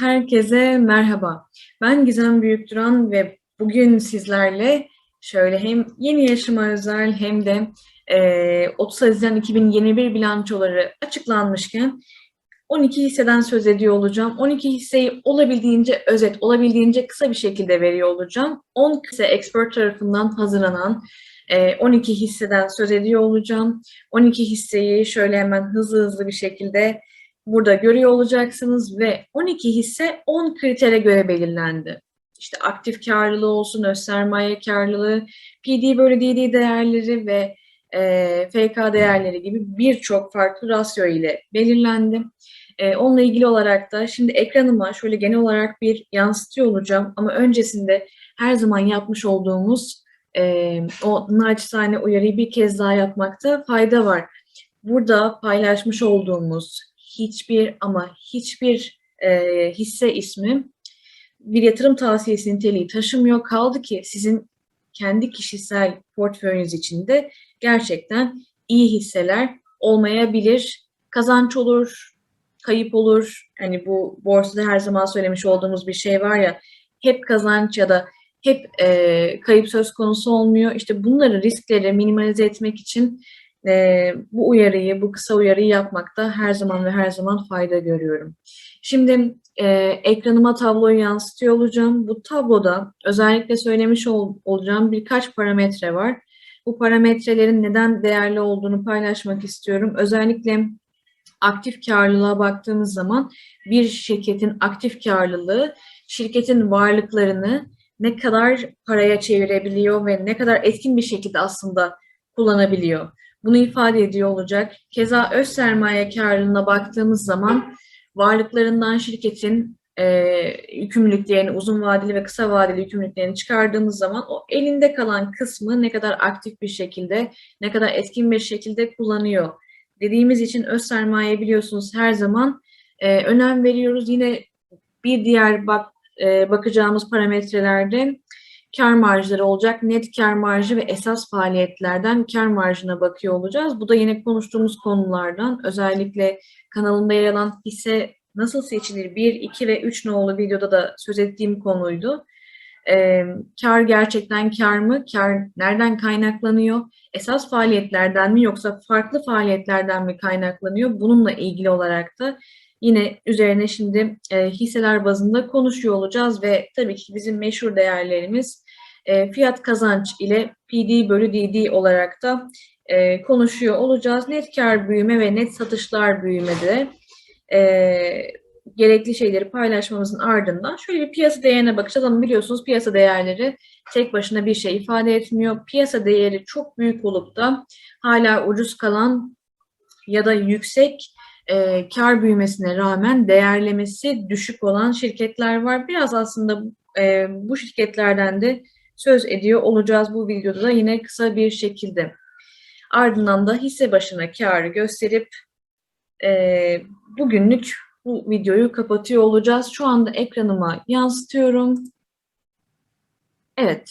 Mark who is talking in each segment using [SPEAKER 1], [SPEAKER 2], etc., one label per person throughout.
[SPEAKER 1] Herkese merhaba. Ben Gizem Büyükduran ve bugün sizlerle şöyle hem yeni yaşıma özel hem de e, 30 Haziran 2021 bilançoları açıklanmışken 12 hisseden söz ediyor olacağım. 12 hisseyi olabildiğince özet, olabildiğince kısa bir şekilde veriyor olacağım. 10 hisse expert tarafından hazırlanan e, 12 hisseden söz ediyor olacağım. 12 hisseyi şöyle hemen hızlı hızlı bir şekilde burada görüyor olacaksınız ve 12 hisse 10 kritere göre belirlendi. İşte aktif karlılığı olsun, öz sermaye karlılığı, PD bölü DD değerleri ve e, FK değerleri gibi birçok farklı rasyo ile belirlendi. E, onunla ilgili olarak da şimdi ekranıma şöyle genel olarak bir yansıtıyor olacağım ama öncesinde her zaman yapmış olduğumuz e, o naçizane uyarıyı bir kez daha yapmakta fayda var. Burada paylaşmış olduğumuz hiçbir ama hiçbir e, hisse ismi bir yatırım tavsiyesi niteliği taşımıyor. Kaldı ki sizin kendi kişisel portföyünüz içinde gerçekten iyi hisseler olmayabilir. Kazanç olur, kayıp olur. Hani bu borsada her zaman söylemiş olduğumuz bir şey var ya hep kazanç ya da hep e, kayıp söz konusu olmuyor. İşte bunları riskleri minimalize etmek için e, bu uyarıyı, bu kısa uyarıyı yapmakta her zaman ve her zaman fayda görüyorum. Şimdi e, ekranıma tabloyu yansıtıyor olacağım. Bu tabloda özellikle söylemiş ol, olacağım birkaç parametre var. Bu parametrelerin neden değerli olduğunu paylaşmak istiyorum. Özellikle aktif karlılığa baktığımız zaman bir şirketin aktif karlılığı şirketin varlıklarını ne kadar paraya çevirebiliyor ve ne kadar etkin bir şekilde aslında kullanabiliyor. Bunu ifade ediyor olacak. Keza öz sermaye karlılığına baktığımız zaman varlıklarından şirketin e, yükümlülüklerini, uzun vadeli ve kısa vadeli yükümlülüklerini çıkardığımız zaman o elinde kalan kısmı ne kadar aktif bir şekilde, ne kadar etkin bir şekilde kullanıyor. Dediğimiz için öz sermaye biliyorsunuz her zaman e, önem veriyoruz. Yine bir diğer bak, e, bakacağımız parametrelerde kar marjları olacak. Net kar marjı ve esas faaliyetlerden kar marjına bakıyor olacağız. Bu da yine konuştuğumuz konulardan. Özellikle kanalımda yer alan hisse nasıl seçilir? 1, 2 ve 3 nolu videoda da söz ettiğim konuydu. Ee, kar gerçekten kar mı? Kar nereden kaynaklanıyor? Esas faaliyetlerden mi yoksa farklı faaliyetlerden mi kaynaklanıyor? Bununla ilgili olarak da yine üzerine şimdi e, hisseler bazında konuşuyor olacağız ve tabii ki bizim meşhur değerlerimiz e, fiyat kazanç ile PD bölü DD olarak da e, konuşuyor olacağız. Net kar büyüme ve net satışlar büyümede e, gerekli şeyleri paylaşmamızın ardından şöyle bir piyasa değerine bakacağız ama biliyorsunuz piyasa değerleri tek başına bir şey ifade etmiyor. Piyasa değeri çok büyük olup da hala ucuz kalan ya da yüksek e, kar büyümesine rağmen değerlemesi düşük olan şirketler var. Biraz aslında e, bu şirketlerden de söz ediyor olacağız bu videoda da yine kısa bir şekilde. Ardından da hisse başına karı gösterip e, bugünlük bu videoyu kapatıyor olacağız. Şu anda ekranıma yansıtıyorum. Evet.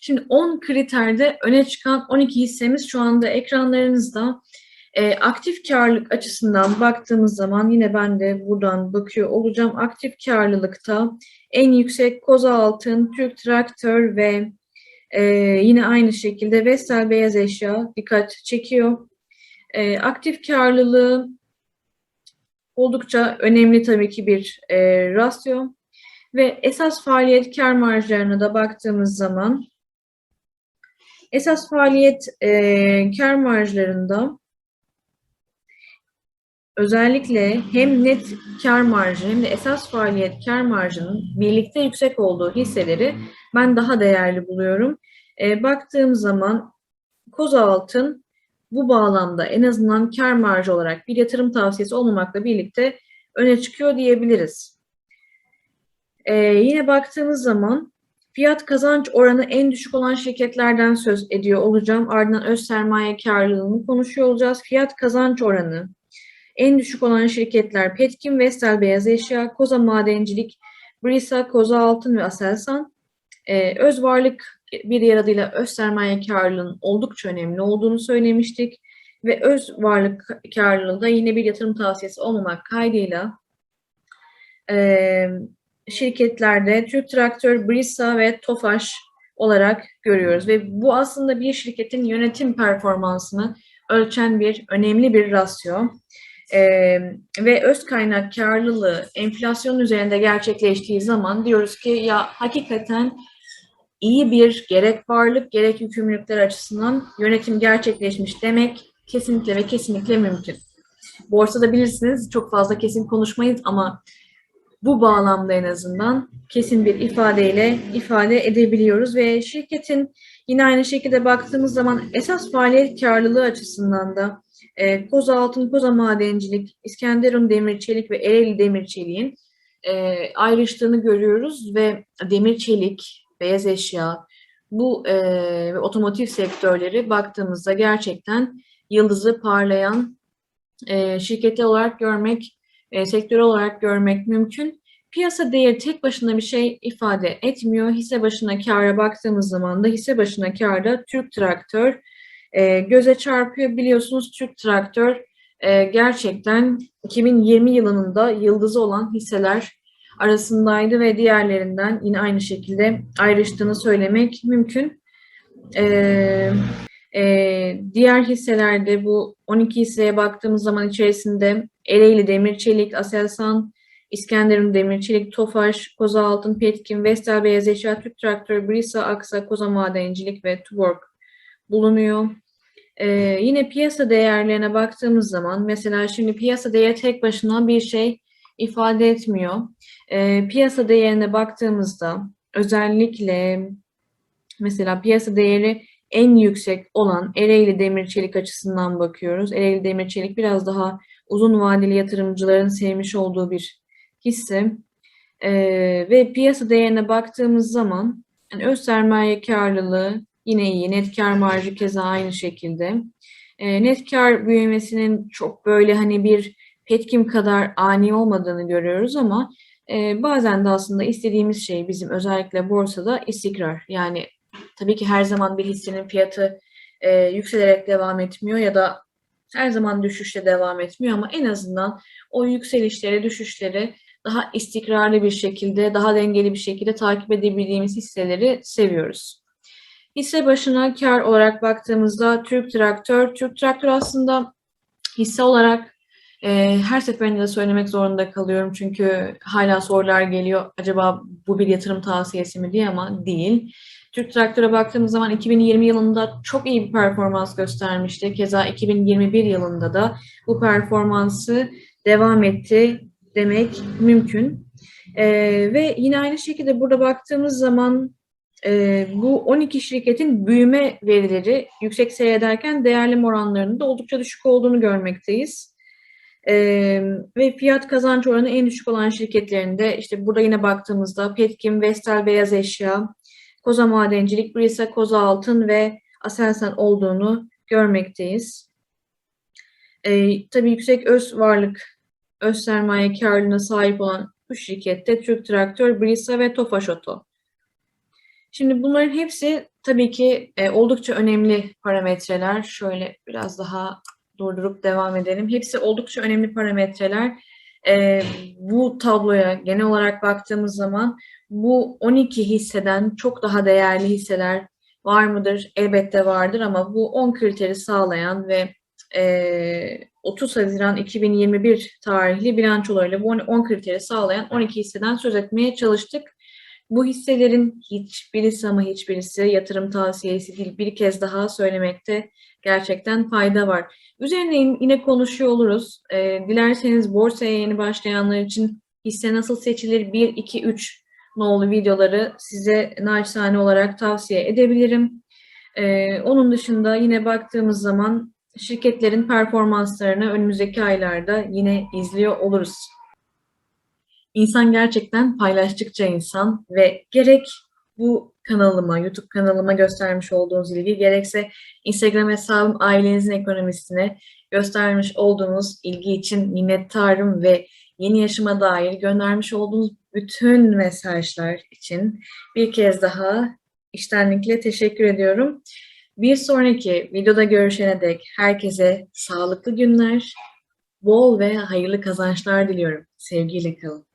[SPEAKER 1] Şimdi 10 kriterde öne çıkan 12 hissemiz şu anda ekranlarınızda. E, aktif karlılık açısından baktığımız zaman yine ben de buradan bakıyor olacağım. Aktif karlılıkta en yüksek Koza Altın, Türk Traktör ve e, yine aynı şekilde Vestel Beyaz Eşya dikkat çekiyor. E, aktif karlılığı oldukça önemli tabii ki bir e, rasyo. Ve esas faaliyet kar marjlarına da baktığımız zaman esas faaliyet e, kar marjlarında özellikle hem net kar marjı hem de esas faaliyet kar marjının birlikte yüksek olduğu hisseleri ben daha değerli buluyorum. E, baktığım zaman Koza Altın bu bağlamda en azından kar marjı olarak bir yatırım tavsiyesi olmamakla birlikte öne çıkıyor diyebiliriz. E, yine baktığımız zaman fiyat kazanç oranı en düşük olan şirketlerden söz ediyor olacağım. Ardından öz sermaye karlılığını konuşuyor olacağız. Fiyat kazanç oranı en düşük olan şirketler Petkim, Vestel Beyaz Eşya, Koza Madencilik, Brisa, Koza Altın ve Aselsan. Ee, öz varlık bir diğer adıyla öz sermaye karlılığının oldukça önemli olduğunu söylemiştik. Ve öz varlık karlılığı da yine bir yatırım tavsiyesi olmamak kaydıyla e, şirketlerde Türk Traktör, Brisa ve Tofaş olarak görüyoruz. Ve bu aslında bir şirketin yönetim performansını ölçen bir önemli bir rasyo. E, ve öz kaynak karlılığı enflasyon üzerinde gerçekleştiği zaman diyoruz ki ya hakikaten iyi bir gerek varlık gerek yükümlülükler açısından yönetim gerçekleşmiş demek kesinlikle ve kesinlikle mümkün. Borsada bilirsiniz çok fazla kesin konuşmayız ama bu bağlamda en azından kesin bir ifadeyle ifade edebiliyoruz ve şirketin yine aynı şekilde baktığımız zaman esas faaliyet karlılığı açısından da e, Koza Altın, Koza Madencilik, İskenderun Demir Çelik ve Ereğli Demir Çelik'in e, ayrıştığını görüyoruz ve demir çelik, beyaz eşya, bu e, otomotiv sektörleri baktığımızda gerçekten yıldızı parlayan e, şirketler olarak görmek, e, sektör olarak görmek mümkün. Piyasa değeri tek başına bir şey ifade etmiyor. Hisse başına kâra baktığımız zaman da hisse başına kârda Türk Traktör e, göze çarpıyor. Biliyorsunuz Türk Traktör e, gerçekten 2020 yılının da yıldızı olan hisseler arasındaydı ve diğerlerinden yine aynı şekilde ayrıştığını söylemek mümkün. Ee, e, diğer hisselerde bu 12 hisseye baktığımız zaman içerisinde Ereğli Demir Çelik, Aselsan, İskenderun Demir Çelik, Tofaş, Koza Altın, Petkim, Vestel Beyaz Eşya, Türk Traktör, Brisa, Aksa, Koza Madencilik ve Tuborg bulunuyor. Ee, yine piyasa değerlerine baktığımız zaman mesela şimdi piyasa değeri tek başına bir şey ifade etmiyor. E, piyasa değerine baktığımızda özellikle mesela piyasa değeri en yüksek olan Ereğli Demir Çelik açısından bakıyoruz. Ereğli Demir Çelik biraz daha uzun vadeli yatırımcıların sevmiş olduğu bir hisse. E, ve piyasa değerine baktığımız zaman yani öz sermaye karlılığı yine iyi. Net kar marjı keza aynı şekilde. E, net kar büyümesinin çok böyle hani bir Petkim kadar ani olmadığını görüyoruz ama e, bazen de aslında istediğimiz şey bizim özellikle borsada istikrar. Yani tabii ki her zaman bir hissenin fiyatı e, yükselerek devam etmiyor ya da her zaman düşüşte devam etmiyor ama en azından o yükselişleri, düşüşleri daha istikrarlı bir şekilde, daha dengeli bir şekilde takip edebildiğimiz hisseleri seviyoruz. Hisse başına kar olarak baktığımızda Türk Traktör, Türk Traktör aslında hisse olarak e, her seferinde de söylemek zorunda kalıyorum çünkü hala sorular geliyor. Acaba bu bir yatırım tavsiyesi mi diye ama değil. Türk Traktör'e baktığımız zaman 2020 yılında çok iyi bir performans göstermişti. Keza 2021 yılında da bu performansı devam etti demek mümkün. Ee, ve yine aynı şekilde burada baktığımız zaman e, bu 12 şirketin büyüme verileri yüksek seyrederken değerli oranlarının da oldukça düşük olduğunu görmekteyiz. Ee, ve fiyat kazanç oranı en düşük olan şirketlerinde işte burada yine baktığımızda Petkim, Vestel Beyaz Eşya, Koza Madencilik, Brisa, Koza Altın ve Aselsan olduğunu görmekteyiz. Ee, tabii yüksek öz varlık, öz sermaye karlılığına sahip olan bu şirkette Türk Traktör, Brisa ve Tofaş Oto. Şimdi bunların hepsi tabii ki e, oldukça önemli parametreler. Şöyle biraz daha durdurup devam edelim. Hepsi oldukça önemli parametreler. E, bu tabloya genel olarak baktığımız zaman bu 12 hisseden çok daha değerli hisseler var mıdır? Elbette vardır ama bu 10 kriteri sağlayan ve e, 30 Haziran 2021 tarihli bilançolarıyla bu 10 kriteri sağlayan 12 hisseden söz etmeye çalıştık. Bu hisselerin hiçbirisi ama hiçbirisi yatırım tavsiyesi değil. Bir kez daha söylemekte gerçekten fayda var. Üzerine yine konuşuyor oluruz. E, dilerseniz borsaya yeni başlayanlar için hisse nasıl seçilir 1, 2, 3 nolu videoları size naçizane olarak tavsiye edebilirim. E, onun dışında yine baktığımız zaman şirketlerin performanslarını önümüzdeki aylarda yine izliyor oluruz. İnsan gerçekten paylaştıkça insan ve gerek bu kanalıma, YouTube kanalıma göstermiş olduğunuz ilgi, gerekse Instagram hesabım ailenizin ekonomistine göstermiş olduğunuz ilgi için minnettarım ve yeni yaşıma dair göndermiş olduğunuz bütün mesajlar için bir kez daha iştenlikle teşekkür ediyorum. Bir sonraki videoda görüşene dek herkese sağlıklı günler, bol ve hayırlı kazançlar diliyorum. Sevgiyle kalın.